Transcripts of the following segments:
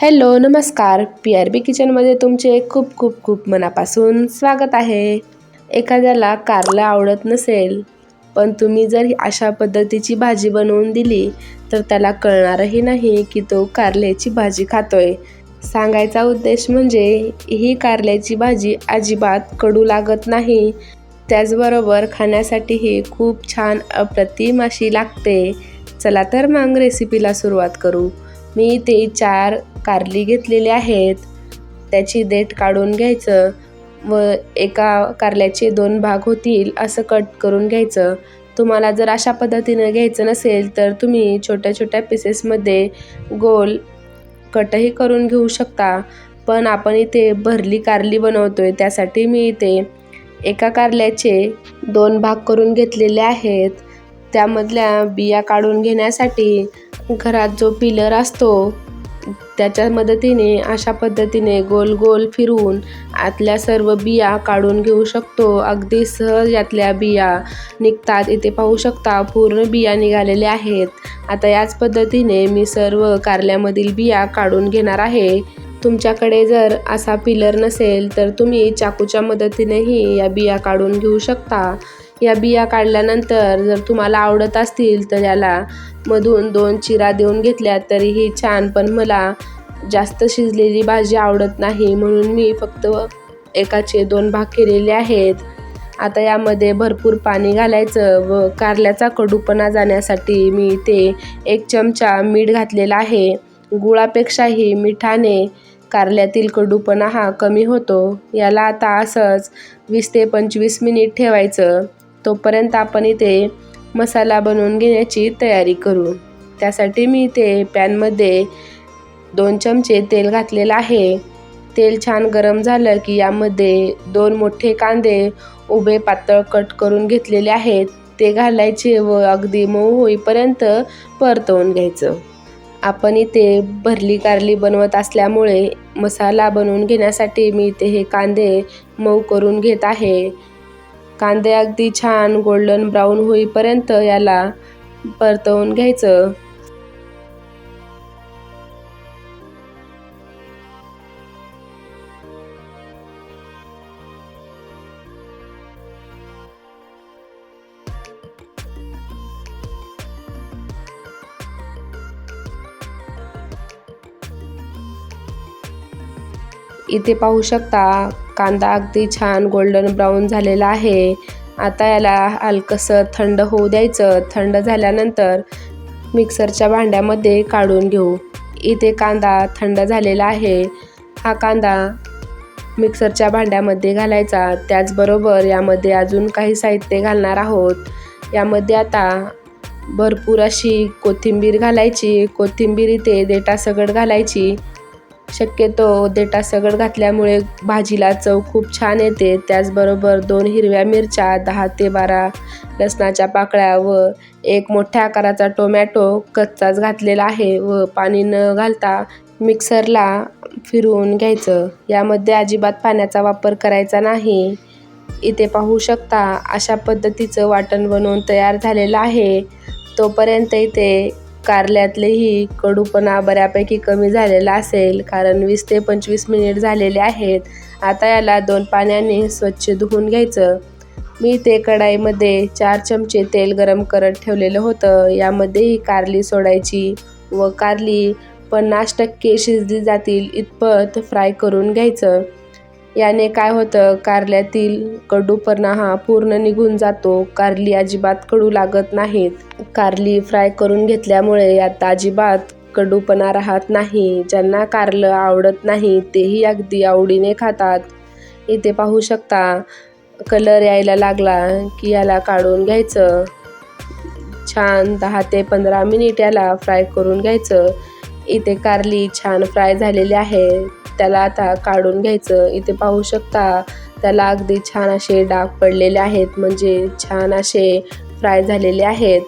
Hello नमस्कार. P R B किचनमध्ये तुमचे खूप खूप खूप मनापासून स्वागत आहे. एखाद्याला कारलं आवडत नसेल पण तुम्ही जर अशा पद्धतीची भाजी बनवून दिली तर त्याला कळणारही नाही की तो कारल्याची भाजी खातोय. सांगायचा उद्देश म्हणजे ही कारल्याची भाजी अजिबात कडू लागत नाही. त्याचबरोबर खाण्यासाठीही खूप छान अप्रतिम अशी लागते. चला तर मग रेसिपीला सुरुवात करू. मी ते चार कारली घेतलेली आहेत. त्याची देठ काढून घ्यायचं व एका कारल्याचे दोन भाग होतील असं कट करून घ्यायचं. तुम्हाला जर अशा पद्धतीनं घ्यायचं नसेल तर तुम्ही छोट्या छोट्या पीसेसमध्ये गोल कटही करून घेऊ शकता. पण आपण इथे भरली कारली बनवतो आहे त्यासाठी मी इथे एका कारल्याचे दोन भाग करून घेतलेले आहेत. त्यामधल्या बिया काढून घेण्यासाठी घरात जो पिलर असतो त्याच्या मदतीने अशा पद्धतीने गोल गोल फिरवून आतल्या सर्व बिया काढून घेऊ शकतो. अगदी सहज यातल्या बिया निघतात. इथे पाहू शकता पूर्ण बिया निघालेल्या आहेत. आता याच पद्धतीने मी सर्व कारल्यामधील बिया काढून घेणार आहे. तुमच्याकडे जर असा पिलर नसेल तर तुम्ही चाकूच्या मदतीनेही या बिया काढून घेऊ शकता. या बिया काढल्यानंतर जर तुम्हाला आवडत असतील तर याला मधून दोन चिरा देऊन घेतल्या तरीही छान पण मला जास्त शिजलेली भाजी आवडत नाही. म्हणून मी फक्त एकाचे दोन भाग केलेले आहेत. आता यामध्ये भरपूर पाणी घालायचं व कारल्याचा कडूपणा जाण्यासाठी मी ते एक चमचा मीठ घातलेला आहे. गुळापेक्षाही मिठाने कारल्यातील कडूपणा हा कमी होतो. याला आता असंच वीस ते पंचवीस मिनिट ठेवायचं. तोपर्यंत आपण इथे मसाला बनवून घेण्याची तयारी करू. त्यासाठी मी इथे पॅनमध्ये दोन चमचे तेल घातलेलं आहे. तेल छान गरम झालं की यामध्ये दोन मोठे कांदे उभे पातळ कट करून घेतलेले आहेत. ते घालायचे व अगदी मऊ होईपर्यंत परतवून घ्यायचं. आपण इथे भरली कारली बनवत असल्यामुळे मसाला बनवून घेण्यासाठी मी इथे हे कांदे मऊ करून घेत आहे. कांदे अगदी छान गोल्डन ब्राऊन होईपर्यंत याला परतवून घ्यायचं. इथे पाहू शकता कांदा अगदी छान गोल्डन ब्राऊन झालेला आहे. आता याला हलकंसं थंड होऊ द्यायचं. थंड झाल्यानंतर मिक्सरच्या भांड्यामध्ये काढून घेऊ. इथे कांदा थंड झालेला आहे. हा कांदा मिक्सरच्या भांड्यामध्ये घालायचा. त्याचबरोबर यामध्ये अजून काही साहित्य घालणार आहोत. यामध्ये आता भरपूर अशी कोथिंबीर घालायची. कोथिंबीर इथे देटासगट घालायची. शक्यतो देटा सगड घातल्यामुळे भाजीला चव खूप छान येते. त्याचबरोबर दोन हिरव्या मिरच्या दहा ते बारा लसणाच्या पाकळ्या व एक मोठ्या आकाराचा टोमॅटो कच्चाच घातलेला आहे व पाणी न घालता मिक्सरला फिरवून घ्यायचं. यामध्ये अजिबात पाण्याचा वापर करायचा नाही. इथे पाहू शकता अशा पद्धतीचं वाटण बनवून तयार झालेलं आहे. तोपर्यंत इथे कारल्यातलेही कडूपणा बऱ्यापैकी कमी झालेला असेल कारण वीस ते पंचवीस मिनिट झालेले आहेत. आता याला दोन पाण्याने स्वच्छ धुवून घ्यायचं. मी ते कढाईमध्ये चार चमचे तेल गरम करत ठेवलेलं होतं. यामध्येही कारली सोडायची व कारली पन्नास टक्के शिजली जातील इतपत फ्राय करून घ्यायचं. याने काय होतं? कारल्यातील कडूपणा हा पूर्ण निघून जातो. कारली अजिबात कडू लागत नाहीत. कारली फ्राय करून घेतल्यामुळे यात अजिबात कडूपणा राहत नाही. ज्यांना कारलं आवडत नाही तेही अगदी आवडीने खातात. इथे पाहू शकता कलर यायला लागला की याला काढून घ्यायचं. छान दहा ते पंधरा मिनिट याला फ्राय करून घ्यायचं. इथे कारली छान फ्राय झालेली आहे. त्याला आता काढून घ्यायचं. इथे पाहू शकता त्याला अगदी छान असे डाग पडलेले आहेत. म्हणजे छान असे फ्राय झालेले आहेत.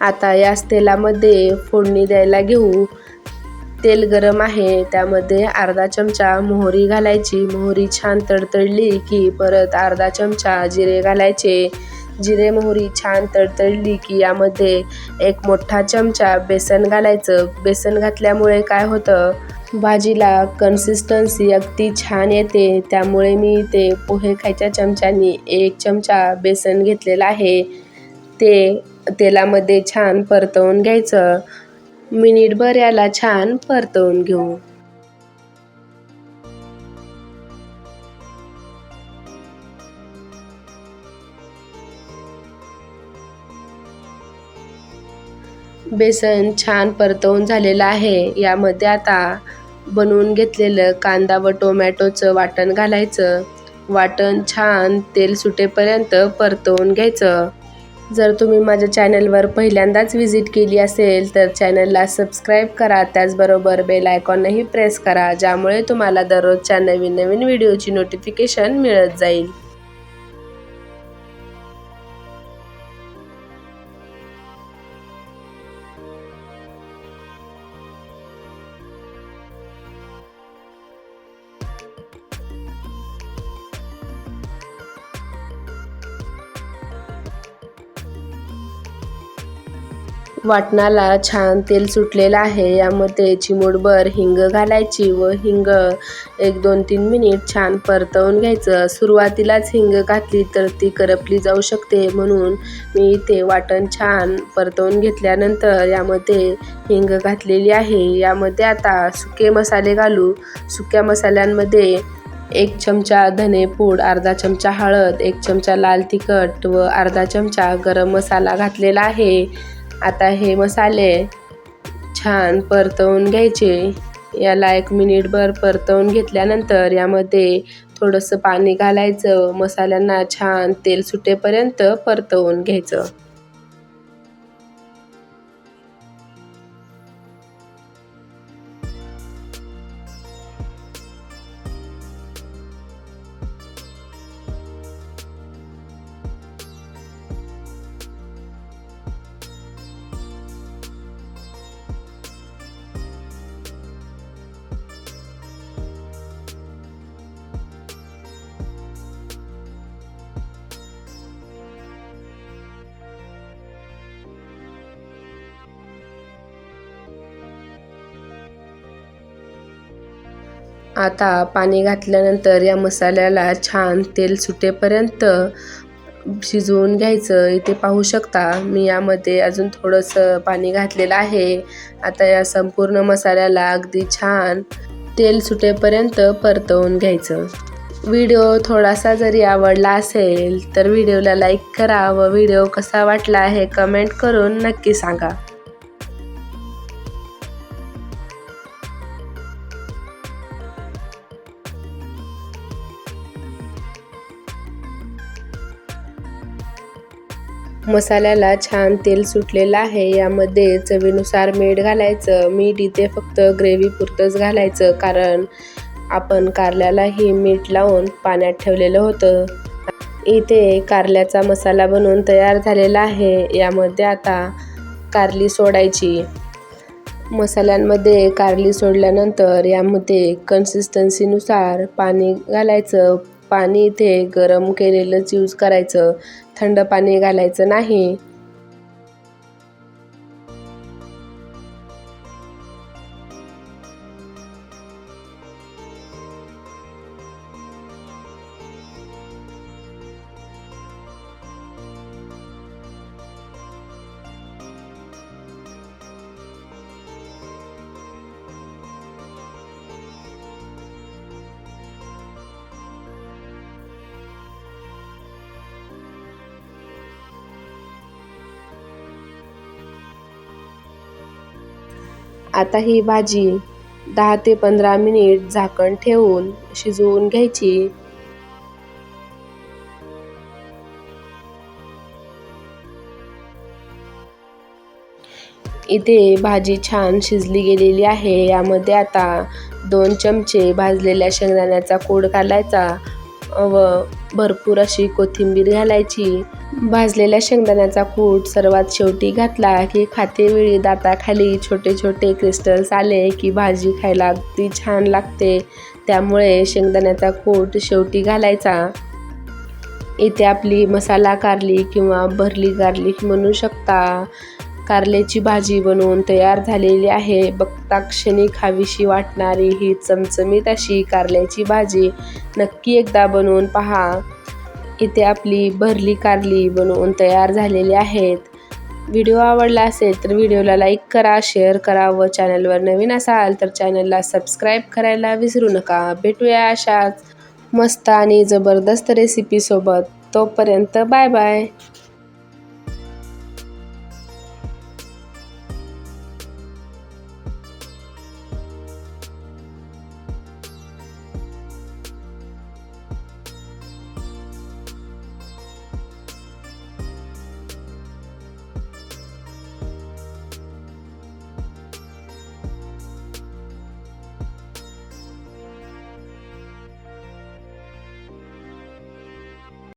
आता याच तेलामध्ये फोडणी द्यायला घेऊ. तेल गरम आहे. त्यामध्ये अर्धा चमचा मोहरी घालायची. मोहरी छान तडतडली की परत अर्धा चमचा जिरे घालायचे. जिरे मोहरी छान तडतडली की यामध्ये एक मोठा चमचा बेसन घालायचं. बेसन घातल्यामुळे काय होतं? भाजीला कन्सिस्टन्सी अगदी छान येते. त्यामुळे मी ते पोहे खायच्या चमच्यानी एक चमचा बेसन घेतलेलं आहे. ते तेलामध्ये छान परतवून घ्यायचं. मिनिटभर याला छान परतवून घेऊ. बेसन छान परतवून झालेलं आहे. यामध्ये आता बनवून घेतलेलं कांदा व टोमॅटोचं वाटण घालायचं. वाटण छान तेल सुटेपर्यंत परतवून घ्यायचं. जर तुम्ही माझ्या चॅनलवर पहिल्यांदाच व्हिजिट केली असेल तर चॅनलला सबस्क्राईब करा. त्याचबरोबर बेल आयकॉनही प्रेस करा ज्यामुळे तुम्हाला दररोजच्या नवीन नवीन व्हिडिओची नोटिफिकेशन मिळत जाईल. वाटणाला छान तेल सुटलेलं आहे. यामध्ये चिमूटभर हिंग घालायची व हिंग एक दोन तीन मिनिट छान परतवून घ्यायचं. सुरुवातीलाच हिंग घातली तर ती करपली जाऊ शकते म्हणून मी इथे वाटण छान परतवून घेतल्यानंतर यामध्ये हिंग घातलेली आहे. यामध्ये आता सुके मसाले घालू. सुक्या मसाल्यांमध्ये एक चमचा धनेपूड अर्धा चमचा हळद एक चमचा लाल तिखट व अर्धा चमचा गरम मसाला घातलेला आहे. आता हे मसाले छान परतवून घ्यायचे. याला एक मिनिटभर परतवून घेतल्यानंतर यामध्ये थोडंसं पाणी घालायचं. मसाल्यांना छान तेल सुटेपर्यंत परतवून घ्यायचं. आता पाणी घातल्यानंतर या मसाल्याला छान तेल सुटेपर्यंत शिजवून घ्यायचं. इथे पाहू शकता मी यामध्ये अजून थोडंसं पाणी घातलेलं आहे. आता या संपूर्ण मसाल्याला अगदी छान तेल सुटेपर्यंत परतवून घ्यायचं. व्हिडिओ थोडासा जरी आवडला असेल तर व्हिडिओला लाईक करा व व्हिडिओ कसा वाटला हे कमेंट करून नक्की सांगा. मसाल्याला छान तेल सुटलेलं आहे. यामध्ये चवीनुसार मीठ घालायचं. मीठ इथे फक्त ग्रेव्हीपुरतंच घालायचं. कारण आपण कारल्यालाही मीठ लावून पाण्यात ठेवलेलं होतं. इथे कारल्याचा मसाला बनवून तयार झालेला आहे. यामध्ये आता कारली सोडायची. मसाल्यांमध्ये कारली सोडल्यानंतर यामध्ये कन्सिस्टन्सीनुसार पाणी घालायचं. पाणी इथे गरम केलेलंच यूज करायचं. थंड पाणी घालायचं नाही. आता ही भाजी दहा ते पंधरा मिनिट झाकण ठेवून शिजवून घ्यायची. इथे भाजी छान शिजली गेलेली आहे. यामध्ये आता दोन चमचे भाजलेल्या शेंगदाण्याचा कोड घालायचा व भरपूर अशी कोथिंबीर घालायची. भाजलेल्या शेंगदाण्याचा कूट सर्वात शेवटी घातला की खातेवेळी दाताखाली छोटे छोटे क्रिस्टल्स आले की भाजी खायला अगदी छान लागते. त्यामुळे शेंगदाण्याचा कूट शेवटी घालायचा. इथे आपली मसाला कारली किंवा भरली गार्लिक म्हणू शकता. कारल्याची भाजी बनवून तयार झालेली आहे. बघता क्षणी खावीशी वाटणारी ही चमचमीत अशी कारल्याची भाजी नक्की एकदा बनवून पहा. इथे आपली भरली कारली बनवून तयार झालेली आहेत. व्हिडिओ आवडला असेल तर व्हिडिओला लाईक करा शेअर करा व चॅनलवर नवीन असाल तर चॅनलला सबस्क्राईब करायला विसरू नका. भेटूया अशाच मस्त आणि जबरदस्त रेसिपीसोबत तोपर्यंत बाय बाय.